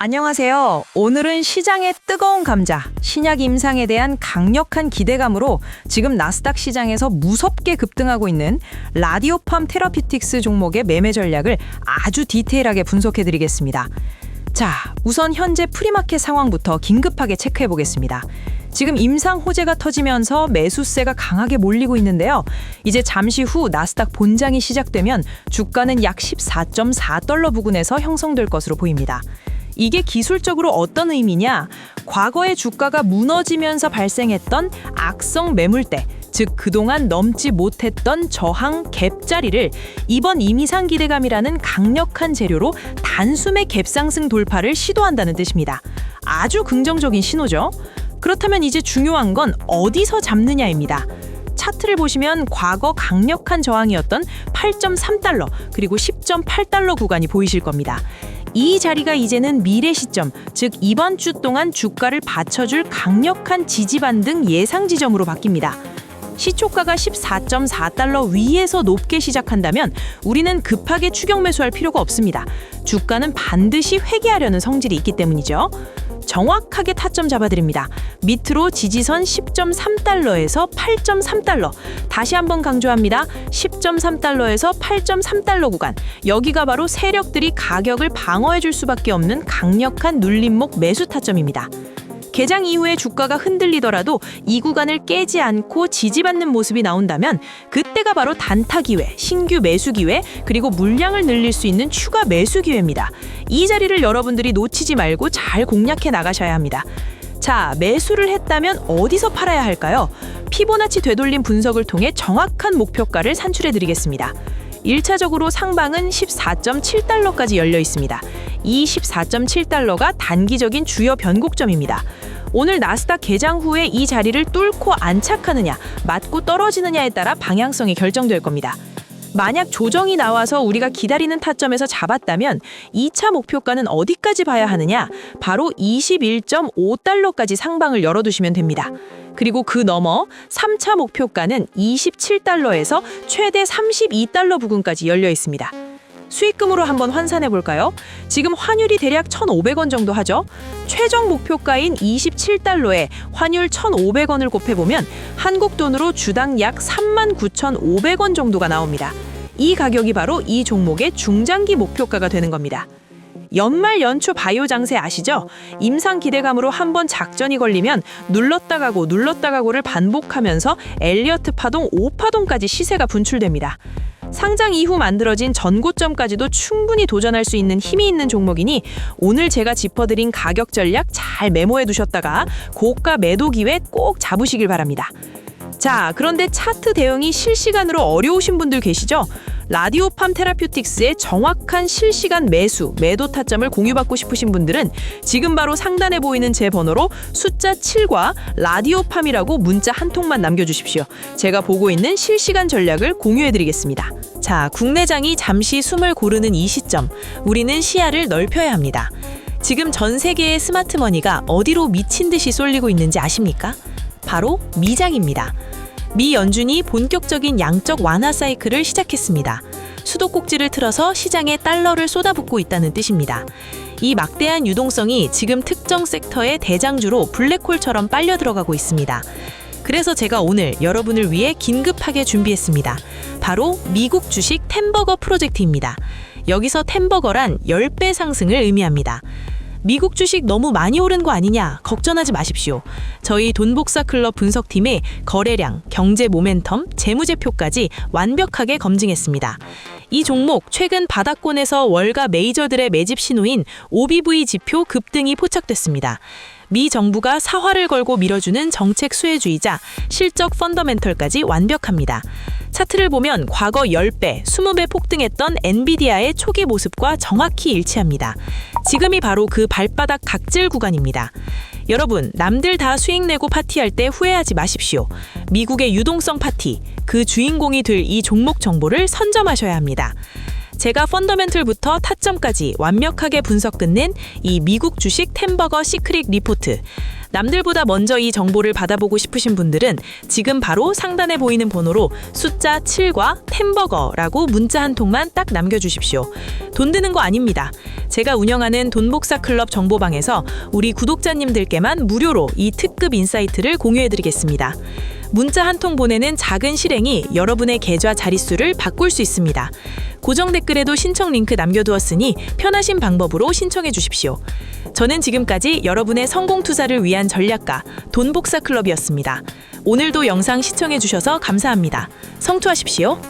안녕하세요. 오늘은 시장의 뜨거운 감자, 신약 임상에 대한 강력한 기대감으로 지금 나스닥 시장에서 무섭게 급등하고 있는 라디오팜 테라피틱스 종목의 매매 전략을 아주 디테일하게 분석해 드리겠습니다. 자, 우선 현재 프리마켓 상황부터 긴급하게 체크해 보겠습니다. 지금 임상 호재가 터지면서 매수세가 강하게 몰리고 있는데요. 이제 잠시 후 나스닥 본장이 시작되면 주가는 약 14.4달러 부근에서 형성될 것으로 보입니다. 이게 기술적으로 어떤 의미냐? 과거에 주가가 무너지면서 발생했던 악성 매물대, 즉 그동안 넘지 못했던 저항 갭 자리를 이번 임의상 기대감이라는 강력한 재료로 단숨에 갭 상승 돌파를 시도한다는 뜻입니다. 아주 긍정적인 신호죠. 그렇다면 이제 중요한 건 어디서 잡느냐입니다. 차트를 보시면 과거 강력한 저항이었던 8.3달러 그리고 10.8달러 구간이 보이실 겁니다. 이 자리가 이제는 미래 시점, 즉 이번 주 동안 주가를 받쳐줄 강력한 지지 반 등 예상 지점으로 바뀝니다. 시초가가 14.4달러 위에서 높게 시작한다면 우리는 급하게 추격 매수할 필요가 없습니다. 주가는 반드시 회귀하려는 성질이 있기 때문이죠. 정확하게 타점 잡아드립니다. 밑으로 지지선 10.3달러에서 8.3달러. 다시 한번 강조합니다. 10.3달러에서 8.3달러 구간. 여기가 바로 세력들이 가격을 방어해줄 수밖에 없는 강력한 눌림목 매수 타점입니다. 개장 이후에 주가가 흔들리더라도 이 구간을 깨지 않고 지지받는 모습이 나온다면 그때가 바로 단타 기회, 신규 매수 기회, 그리고 물량을 늘릴 수 있는 추가 매수 기회입니다. 이 자리를 여러분들이 놓치지 말고 잘 공략해 나가셔야 합니다. 자, 매수를 했다면 어디서 팔아야 할까요? 피보나치 되돌림 분석을 통해 정확한 목표가를 산출해 드리겠습니다. 1차적으로 상방은 14.7달러까지 열려 있습니다. 이 14.7달러가 단기적인 주요 변곡점입니다. 오늘 나스닥 개장 후에 이 자리를 뚫고 안착하느냐, 맞고 떨어지느냐에 따라 방향성이 결정될 겁니다. 만약 조정이 나와서 우리가 기다리는 타점에서 잡았다면 2차 목표가는 어디까지 봐야 하느냐? 바로 21.5달러까지 상방을 열어두시면 됩니다. 그리고 그 너머 3차 목표가는 27달러에서 최대 32달러 부근까지 열려 있습니다. 수익금으로 한번 환산해 볼까요? 지금 환율이 대략 1,500원 정도 하죠. 최종 목표가인 27달러에 환율 1,500원을 곱해 보면 한국 돈으로 주당 약 39,500원 정도가 나옵니다. 이 가격이 바로 이 종목의 중장기 목표가가 되는 겁니다. 연말 연초 바이오 장세 아시죠? 임상 기대감으로 한 번 작전이 걸리면 눌렀다 가고 눌렀다 가고를 반복하면서 엘리어트 파동 5파동까지 시세가 분출됩니다. 상장 이후 만들어진 전고점까지도 충분히 도전할 수 있는 힘이 있는 종목이니 오늘 제가 짚어드린 가격 전략 잘 메모해 두셨다가 고가 매도 기회 꼭 잡으시길 바랍니다. 자, 그런데 차트 대응이 실시간으로 어려우신 분들 계시죠? 라디오팜 테라퓨틱스의 정확한 실시간 매수, 매도 타점을 공유받고 싶으신 분들은 지금 바로 상단에 보이는 제 번호로 숫자 7과 라디오팜이라고 문자 한 통만 남겨주십시오. 제가 보고 있는 실시간 전략을 공유해드리겠습니다. 자, 국내장이 잠시 숨을 고르는 이 시점, 우리는 시야를 넓혀야 합니다. 지금 전 세계의 스마트머니가 어디로 미친 듯이 쏠리고 있는지 아십니까? 바로 미장입니다. 미 연준이 본격적인 양적 완화 사이클을 시작했습니다. 수도꼭지를 틀어서 시장에 달러를 쏟아붓고 있다는 뜻입니다. 이 막대한 유동성이 지금 특정 섹터의 대장주로 블랙홀처럼 빨려 들어가고 있습니다. 그래서 제가 오늘 여러분을 위해 긴급하게 준비했습니다. 바로 미국 주식 템버거 프로젝트입니다. 여기서 템버거란 10배 상승을 의미합니다. 미국 주식 너무 많이 오른 거 아니냐 걱정하지 마십시오. 저희 돈복사 클럽 분석팀의 거래량, 경제 모멘텀, 재무제표까지 완벽하게 검증했습니다. 이 종목 최근 바닥권에서 월가 메이저들의 매집 신호인 OBV 지표 급등이 포착됐습니다. 미 정부가 사활을 걸고 밀어주는 정책 수혜주의자 실적 펀더멘털까지 완벽합니다. 차트를 보면 과거 10배, 20배 폭등했던 엔비디아의 초기 모습과 정확히 일치합니다. 지금이 바로 그 발바닥 각질 구간입니다. 여러분, 남들 다 수익 내고 파티할 때 후회하지 마십시오. 미국의 유동성 파티, 그 주인공이 될 이 종목 정보를 선점하셔야 합니다. 제가 펀더멘틀부터 타점까지 완벽하게 분석 끝낸 이 미국 주식 템버거 시크릿 리포트. 남들보다 먼저 이 정보를 받아보고 싶으신 분들은 지금 바로 상단에 보이는 번호로 숫자 7과 템버거라고 문자 한 통만 딱 남겨주십시오. 돈 드는 거 아닙니다. 제가 운영하는 돈복사 클럽 정보방에서 우리 구독자님들께만 무료로 이 특급 인사이트를 공유해드리겠습니다. 문자 한 통 보내는 작은 실행이 여러분의 계좌 자릿수를 바꿀 수 있습니다. 고정 댓글에도 신청 링크 남겨두었으니 편하신 방법으로 신청해 주십시오. 저는 지금까지 여러분의 성공 투자를 위한 전략가 돈복사 클럽이었습니다. 오늘도 영상 시청해 주셔서 감사합니다. 성투하십시오.